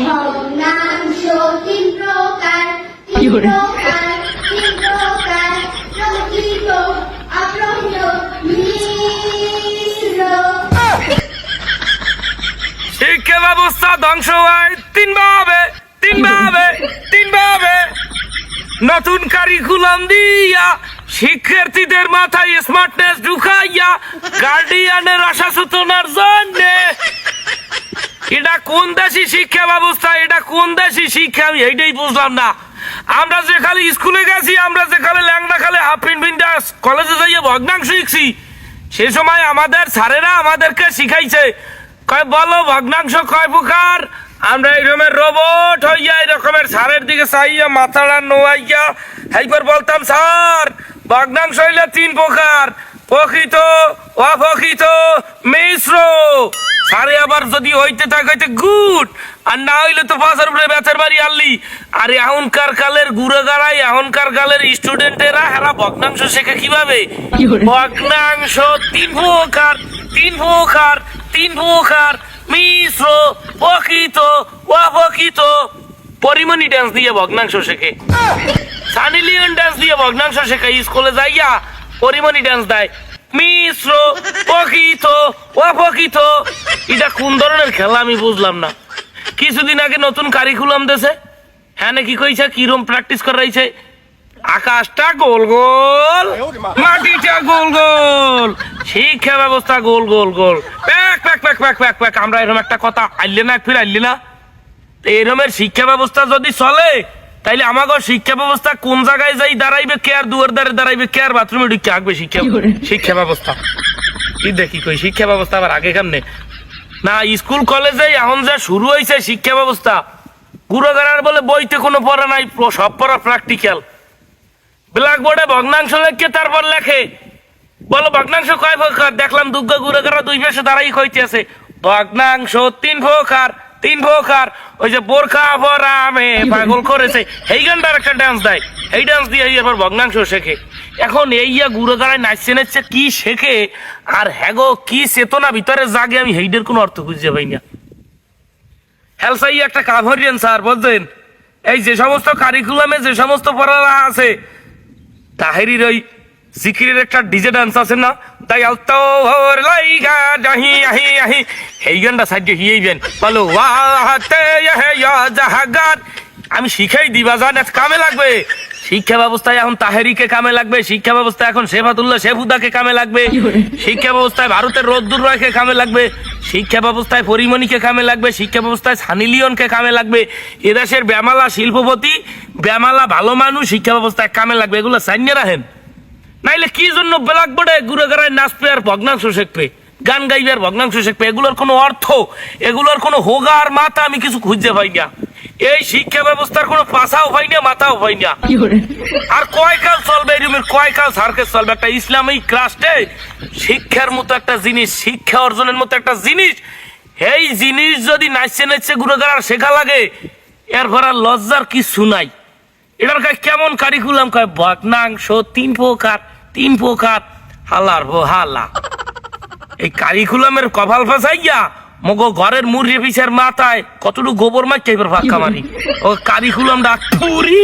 ভগ্নাংশ তিন প্রকার তিন প্রকার তিন প্রকার প্রকৃত অপ্রকৃত শিক্ষা ব্যবস্থা ধ্বংস হয় তিন ভাবে তিন ভাবে তিন ভাবে নতুন কারিকুলাম দিয়া শিক্ষার্থীদের মাথায় স্মার্টনেস ঢুকাইয়া গার্ডিয়ানের আশা সূচনার জন্য এটা কোন দেশি শিক্ষা ব্যবস্থা? এটা কোন দেশি শিক্ষা? আমি এইটাই বুঝলাম না। আমরা যে খালি স্কুলে গেছি, আমরা যে খালি ল্যাংড়া খালি হাফ প্যান্ট পিন্ডা কলেজে যাইয়ে ভগ্নাংশ শিখছি। সে সময় আমাদের স্যারেরা আমাদেরকে শিখাইছে। কয়, বলো ভগ্নাংশ কয় প্রকার? আমরা এরকমের রোবট হইয়া এরকমের স্যারের দিকে চাইয়া মাথাটা নোয়াইয়া এইবার বলতাম, স্যার, ভগ্নাংশ হইলে তিন প্রকার। প্রকৃত, অপ্রকৃত, মিশ্র। আবার যদি হইতে থাকে হইতে গুড। আর না হইলে তো পাশের উপরে বেচার বাড়ি আনলি। আর এখনকার কালের গুড়ে গাড়াই এখনকার কালের স্টুডেন্টেরা হেরা ভগ্নাংশ শেখে কীভাবে? ভগ্নাংশ তিন প্রকার তিন প্রকার তিন প্রকার মিশ্র প্রকৃত অপ্রকৃত। পরিমণি ড্যান্স দিয়ে ভগ্নাংশ শেখে। সানি লিওন ড্যান্স দিয়ে ভগ্নাংশ শেখে। স্কুলে যাইয়া পরিমণি ড্যান্স দেয়। মিশ্র প্রকৃত অপ্রকৃত। এটা কোন ধরনের খেলা আমি বুঝলাম না। কিছুদিন আগে নতুন কারিকুলাম দেশে হ্যাঁ কি কইছে কিরম প্র্যাকটিস করাইছে? আকাশটা গোল গোল মাটিটা গোল গোল শিক্ষা ব্যবস্থা গোল গোল গোল। প্যাক প্যাক প্যাক প্যাক প্যাক প্যাক আমরা এরকম একটা কথা আইলে না ফির আইলে না। এরমের শিক্ষা ব্যবস্থা যদি চলে তাইলে আমাকে শিক্ষা ব্যবস্থা কোন জায়গায় যাই দাঁড়াইবে কে আর দুয়ার দ্বারে দাঁড়াইবে কে আর বাথরুমে ঢুকে আঁকবে শিক্ষা শিক্ষা ব্যবস্থা। কি দেখি কই শিক্ষা ব্যবস্থা আবার আগে কেমনে? না, স্কুল, কলেজে এখন যা শুরু হয়েছে শিক্ষা ব্যবস্থা গুরুগারার বলে বইতে কোনো পড়া নাই সব পড়া প্র্যাকটিক্যাল ব্ল্যাকবোর্ডে ভগ্নাংশ লেখে, তারপর লেখে। বলো, ভগ্নাংশ কয় প্রকার? দেখলাম দুর্গা গুরুগারা দুই পাশে দাঁড়াই কইতে আছে ভগ্নাংশ তিন প্রকার। তিন প্রকার ওই যে বোরখা পরামে পাগল করেছে। এই গানটার একটা ডান্স দেয়। এই ডান্স দিয়ে এবার ভগ্নাংশ শেখে। এখন এই ইয়া গুরুগারায় নাচছে নাচছে কি শেখে? আর হ্যাগো কি চেতনা ভিতরে জাগে আমি হেইডের কোনো অর্থ খুঁজে পাই না। হেলসাই একটা কাভারিয়ান স্যার বলতেন। এই যে সমস্ত কারিকুলামে যে সমস্ত পড়ালেখা আছে তাহেরির ওই জিকিরের একটা ডিজে ডান্স আছে না তাই আলতো ভোর লাইগা আহি আহি। এই গানটা সাইডে হিয়েইবেন। বলো ওয়াহাতে ইহে ইয়া জাহাগার আমি শিখাই দিবা জান কামে লাগবে। শিক্ষা ব্যবস্থায় এখন তাহেরিকে কামে লাগবে শিক্ষা ব্যবস্থা এখন শেফাতুল্লাহ শেফুদাকে কামে লাগবে। শিক্ষা ব্যবস্থায় ভারতের রোদ্দুর রায়কে কামে লাগবে। শিক্ষা ব্যবস্থায় পরিমণিকে কামে লাগবে। শিক্ষা ব্যবস্থায় সানি লিওনকে কামে লাগবে। এদেশের ব্যামালা শিল্পপতি ব্যামালা ভালো মানুষ শিক্ষা ব্যবস্থায় কামে লাগবে। এগুলো সাইন্য রাখেন। নাইলে কি জন্য ব্ল্যাকবোর্ডে ঘুরে ঘুরে নাচবে আর ভগ্নাংশ শেখবে? গান গাইবে আর ভগ্নাংশ শেখবে? এগুলোর কোনো অর্থ? এগুলোর কোনো হোগা আর মাথা আমি কিছু খুঁজে পাই না। এই শিক্ষা ব্যবস্থার কোনো পাশাও পাই না মাথাও পাই না। আর কয় কাল চলবে এরকমের কয় কাল সার্কেস চলবে? একটা ইসলামিক রাষ্ট্রে শিক্ষার মতো একটা জিনিস শিক্ষা অর্জনের মতো একটা জিনিস। এই জিনিস যদি নাচছে নাচছে গুরুগার আর শেখা লাগে এরপর আর লজ্জার কিছু নাই। এটার কাছে কেমন কারিকুলাম কয় ভগ্নাংশ তিন প্রকার। তিন পোখাত হালার ভো হালা। এই কারিকুলামের কপাল ফাঁসাইয়া মগো ঘরের মুরগি পিছের মাথায় কতটুকু গোবর মাইকে এবার ফাঁকা মারি। ও কারিকুলামটা পুরি